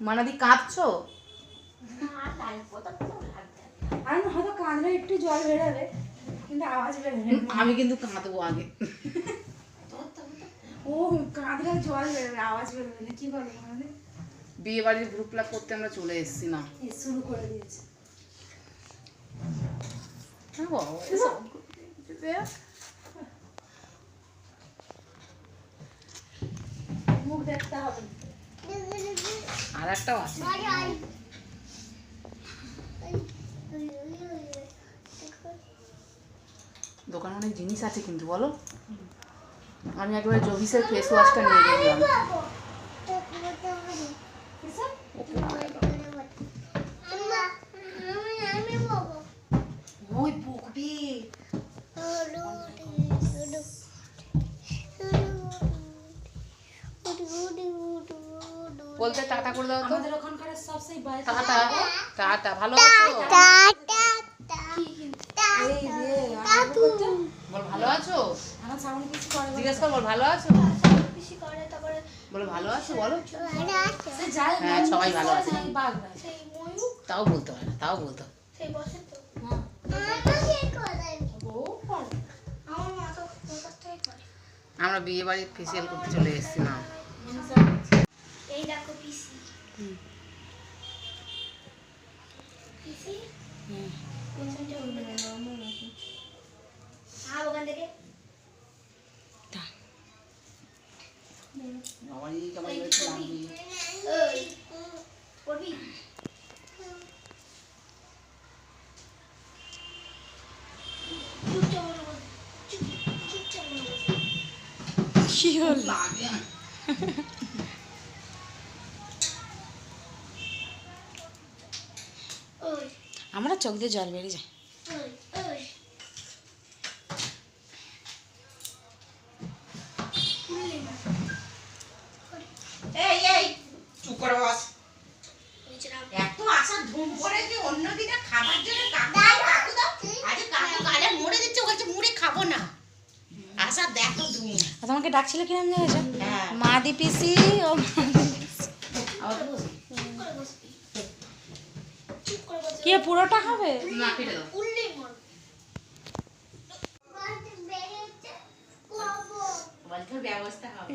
মানাদি কাঁদছো? আমি হয়তো কাঁদলে একটু জল বেরোবে কিন্তু আওয়াজ বেরোবে। আমি কিন্তু কাঁদবো আগে। ও কাঁদলে জল বেরোবে আওয়াজ বেরোবে না কি বলো আমাদের বিয়ে বাড়ির গ্রুপ প্লাগ করতে আমরা চলে এসেছি না। শুরু করে দিয়েছে। হ্যাঁ মুখ দেখতে হবে। আর একটাও আছে দোকানে অনেক জিনিস আছে কিন্তু বলো। আমি একবারে জভিসের ফেস ওয়াশটা নিয়ে গেলাম। ওই বকবে। বলতে টাটা করে দাও তো। আমাদের ওখানকার সব সেই বাইরে টাটা। টাটা ভালো আছো? টাটা এই রে বল ভালো আছো? আমার সামনে কিছু করে জিজ্ঞেস কর বল ভালো আছো? বলো ভালো আছো? বলো। সে যাই হ্যাঁ, সবাই ভালো আছে। যাই বাগড়া তাও বলতে পারে না তাও বলতে হবে হ্যাঁ। বউ পারে। আমরা বিয়ে বাড়ি ফেসিয়াল করতে চলে এসেছিলাম এই দেখো পিসি। পিসি? কোনটা উঠবে? না নরমাল নাকি হ্যাঁ ওখান থেকে আমারই কেমন হয়েছে আমি ওই। পড়বি চুপচাপ বস চুপ চুপচাপ মনে বস। কি হলো লাগে ওই আমরা চোখ দিয়ে জল বেরিয়ে যায় ওই ওই খুললি না এই এই চুপ করে বস নিচে নাম এত আশা ধুম করে যে অন্য দিনে খাবার জন্য কাকু দাও কাকু দাও আজ কাকু গালে মরে দিচ্ছে বলছে মুড়ি খাব না। আশা দেখো ধুম। আর তোমাকে ডাকছিল কি নাম জানেছো হ্যাঁ। মা দি পিসি। ও আবার তো বসি। চুপ করে বসবি চুপ করে বসবি কে পুরোটা হবে? না কেটে দাও। ব্যবস্থা হবে।